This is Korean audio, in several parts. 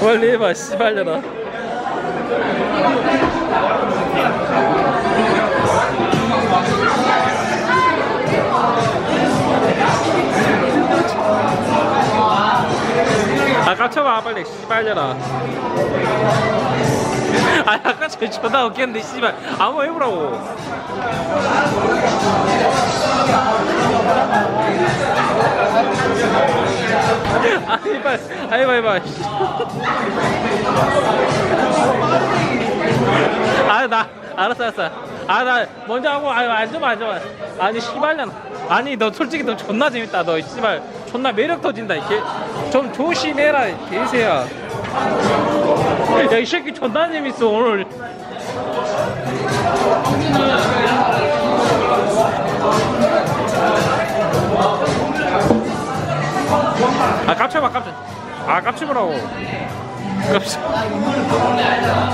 빨리 해봐 씨발려라. 아 깝쳐봐 빨리 씨발려라. 아 아까 저 존나 웃겼는데 씨발. 아무 해보라고 아 이발 아 이봐 이봐 아나 알았어 알았어. 아 나 먼저 하고 아유 앉아봐 앉아봐 아니 씨발년 아니 너 솔직히 너 존나 재밌다. 너 씨발 존나 매력 터진다 이게. 좀 조심해라 개새야. 야이 새끼 존나 재밌어 오늘 아 깝쳐봐 깝쳐 아 깝쳐보라고. 깝쳐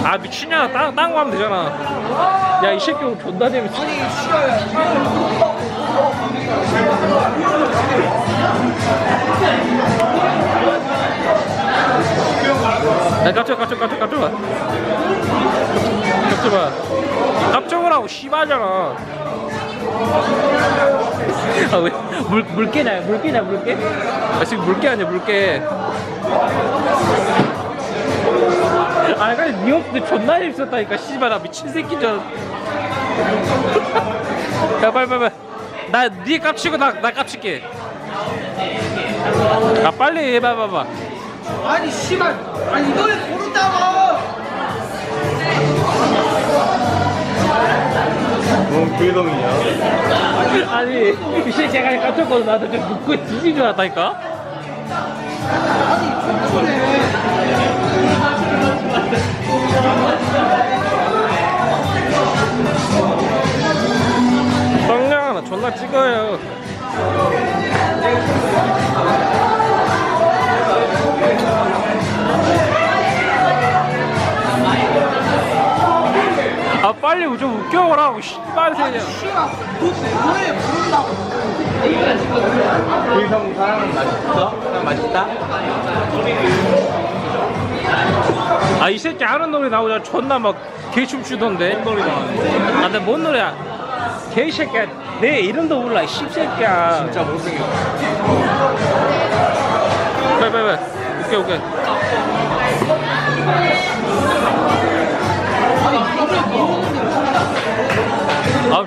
아 미친년아 딴, 딴거 하면 되잖아. 야 이 새끼 오늘 존나 재밌어. 야 깝쳐 깝쳐 깝쳐 깝쳐봐. 깝쳐봐. 깝쳐보라고 씨발잖아. 아왜 물 물개냐 물개냐 물개? 아 지금 물개 아니야 물개. 아 근데 니 형도 존나 재밌었다니까 씨발 나 미친 새끼 전. 야 빨리 빨리 빨리. 나니 깝치고 나 나 깝칠게. 아 빨리 해봐 봐봐. 아니 씨발 아니 이걸 모른다고 뭔 불덩이냐? 아니 이 새끼가 깝쳤거든 나도 좀 묻고 뒤진 줄 알았다니까. 성냥 하나 존나 찍어요. 빨리 좀 웃겨보라고. 씨발 새냐. 씨발 그 노래 부른다고 불성 사랑은 맛있어? 맛있다? 아 이 새끼 아는 노래 나오자 존나 막 개춤 추던데. 노래 나왔는데 아 근데 뭔 노래야? 개이 새끼야. 내 이름도 몰라 이 씹새끼야. 진짜 못생겼어 빨리 빨리 빨리. 오케이 오케이 아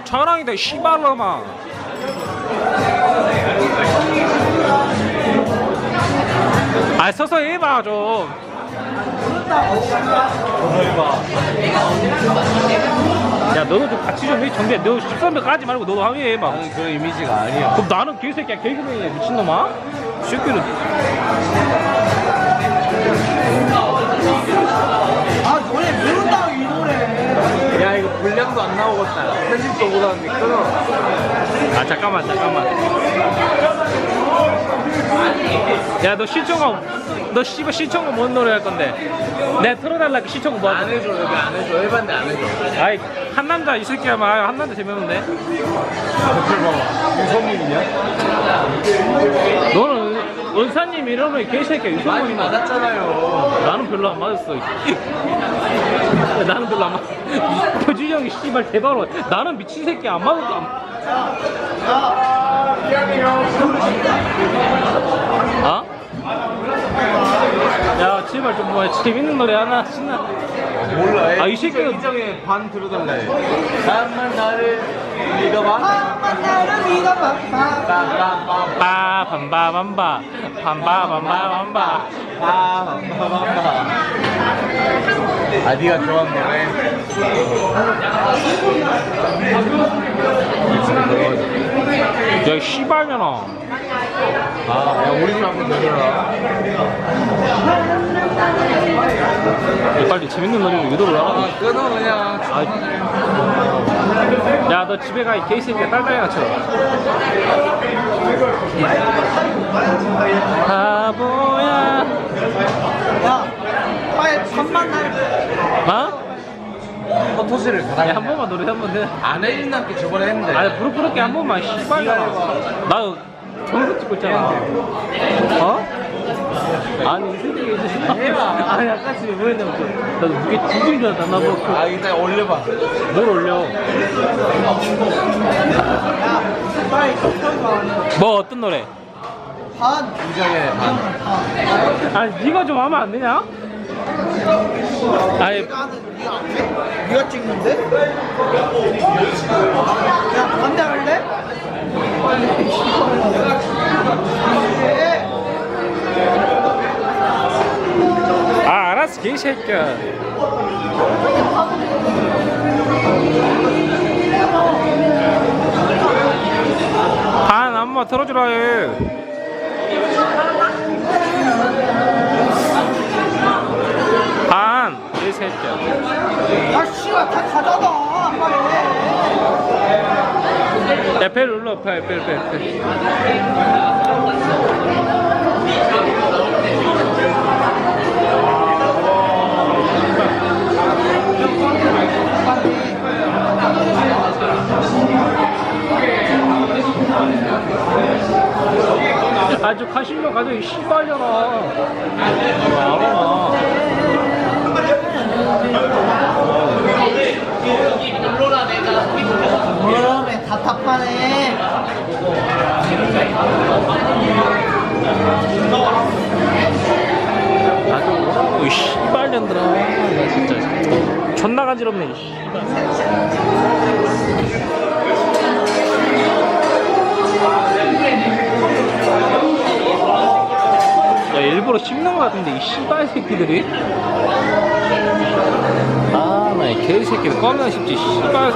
자랑이다 씨발놈아 아 서서 해봐 좀 야, 너도 좀 같이 좀 해. 정대, 너 13배 까지 말고 너도 항의해, 막. 나는 그런 이미지가 아니야 그럼 나는 개새끼야, 개그맨이야, 미친놈아? 새끼는. 분량도 안 나오겠다 편집도 못하는데 끊어 아, 잠깐만, 잠깐만. 야, 너 신청곡, 너 씨발 신청곡 뭔 노래 할 건데? 내가 틀어달라, 그 신청곡 뭐 할 안 건데? 해줘 여기 안 해줘 해봤는데 안 해줘 아이, 한 남자 이 새끼야, 막. 한 남자 재밌는데? 댓글 봐봐 유성민이냐? 너는 은사님 이러면 개새끼야, 많이 유성문이 맞았잖아요 나는 별로 안 맞았어. 나는 별로 안 맞. 표준이 형이 씨발 대박으로. 나는 미친 새끼 안 맞았어. 안- 어? 야 제발 좀 뭐 재밌는 노래 하나 신나. 몰라 아, 이 새끼는- 이정에 반 들어달라 해 잠만 나를 네가 봐? 한번 나를 믿어봐 빰빰빰 빠 밤바밤바 밤바밤바밤바. 빰빰빰빰 아 네가 좋아하는 노래 야 씨발년아. 아 야 우리 집 한번 내려라 빨리 재밌는 노래 유도를 하라. 아 끊어 그냥 아, 야, 너 집에 가, 이 개새끼야, 딸딸이나 쳐. 바보야. 야 빨리 천만 날 어? 야, 가라 한 번만 노래 한 번 해. 안 해준다는 게 저번에 했는데 아니, 부르부르게 한 번만, 씨발야. 나 저거 찍고 있잖아. 어? 아니 이 새끼가 이제 해봐 아니 아까 집에 뭐 했냐면 또 나도 무게 두개인 줄 알았다 나뭐 아 일단 올려봐 뭘 올려 뭐 어떤 노래? 반 이정현의 반 아니 네가 좀 하면 안 되냐? 아니? 네가 찍는데? 야 반대 할래? 아 알았어 개새끼야 반 안마 틀어주라 해. 반, 개새끼야. 야 씨발 다 가잖아 빨리 눌러, 벨, 벨, 벨, 벨. 아주 가실려 가져 이 씨발려나 알아 그러면 답답하네. 아주 오라고 이 씨발년들아. 나 진짜 존나 간지럽네 이 씨발 야 일부러 씹는 거 같은데 이 씨발 새끼들이 아나 이 개새끼들 꺼면 싶지 씨발.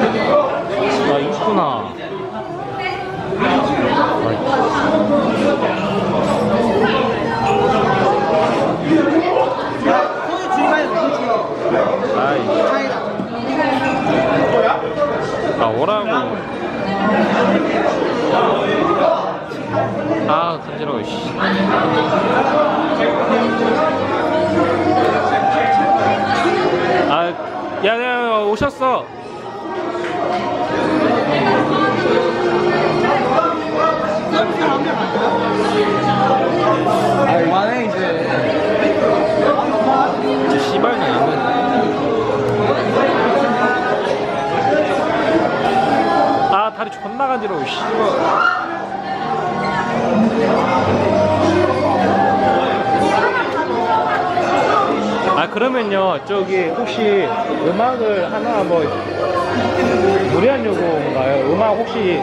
새끼들 아 있구나. 차이다. 아 오라고. 아 간지러워 씨. 아, 야, 야, 오셨어. 아 그만해 이제 진짜 씨발년 이거. 아, 다리 존나 간지러워, 씨. 아 그러면요 저기 혹시 음악을 하나 뭐 무리한 요구인가요? 음악 혹시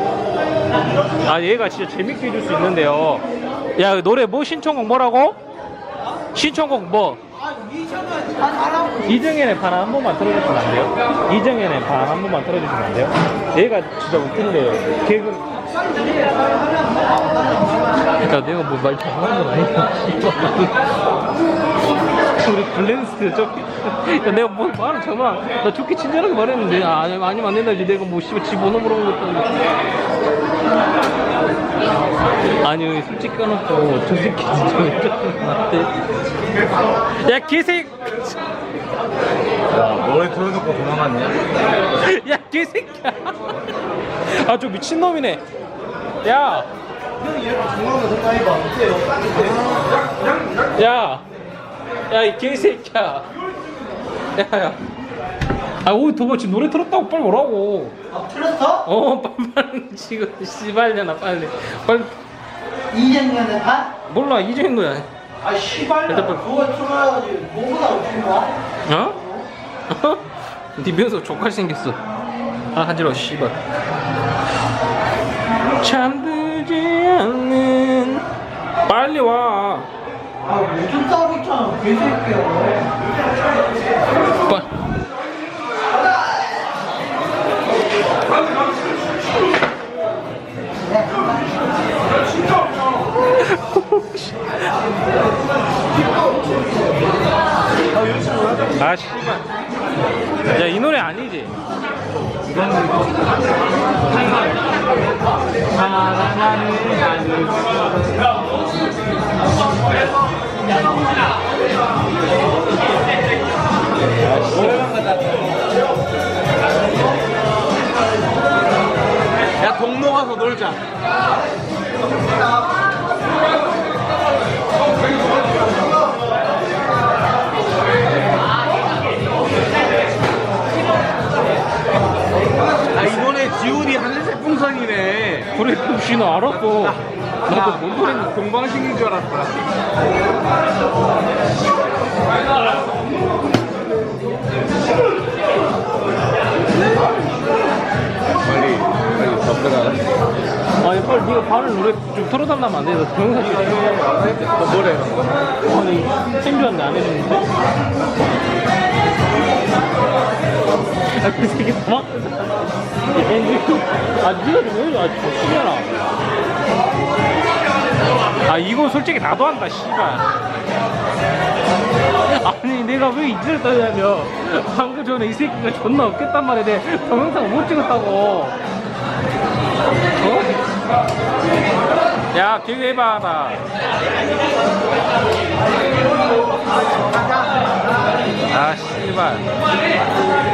아 얘가 진짜 재밌게 해줄 수 있는데요 야 노래 뭐 신청곡 뭐라고? 신청곡 뭐? 이정현의 반 한 번만 틀어주시면 안 돼요? 이정현의 반 한 번만 틀어주시면 안 돼요? 얘가 진짜 웃긴데요 개그 그러니까 내가 뭐 말 잘하는 건 아니야 우리 블렌스 저 야, 내가 뭐 말을 정말 나 좋게 친절하게 말했는데. 아, 아니, 아니면 안 된다 이제 내가 뭐 씨발 집어넣어 보라는 것도 아니고. 아니 솔직히 까놓고 저 새끼 진짜 왜 저러는 야 개새끼. 야 노래 틀어놓고 도망갔냐? 야 개새끼야. 아 저 미친놈이네. 야. 야, 야, 이 개새끼야. 야, 야. 아, 오이 도봐 지금 노래 틀었다고 빨리 오라고. 아 틀렸어? 어, 빨리 지금 씨발려나 빨리. 빨리 이천년에 반? 몰라 이정인 거야. 아 씨발 일단 빨리. 그거 틀어야지 뭐보다 웃긴 거야? 어? 어? 네 면서 족할 생겼어. 아 간지러워 씨발. 잠들지 않는 빨리 와. 아 무슨 따로 있잖아. 개새끼야 빨리. 아 씨발 야이 노래 아니지 야 동로 가서 놀자. 아 이번에 지훈이 하늘색 풍선이네. 그래 혹시나 알았고 도 뭔 소리 동방신기인 줄 알았어. 빨리 빨리 접근하라. 아니 빨리 네가 발을 노래 좀 틀어달라면 안 돼? 너 동영상 찍어 너 뭐래? 아니 챔피언데 안 해주는데? 아그 새끼 도망간다 엔지 아 니가 좀 해줘 아 좋시잖아 아 이거 솔직히 나도 한다 씨발. 아니 내가 왜 이지를 떠냐면 방금 전에 이 새끼가 존나 없겠단 말이야. 내 동영상 못 찍었다고. 어? 야 기회해봐라 아 씨발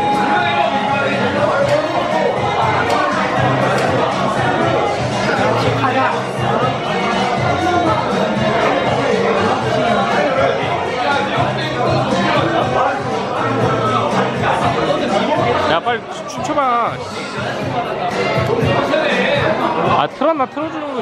야 빨리 춤- 춤춰봐. 아 틀었나? 틀어주는 거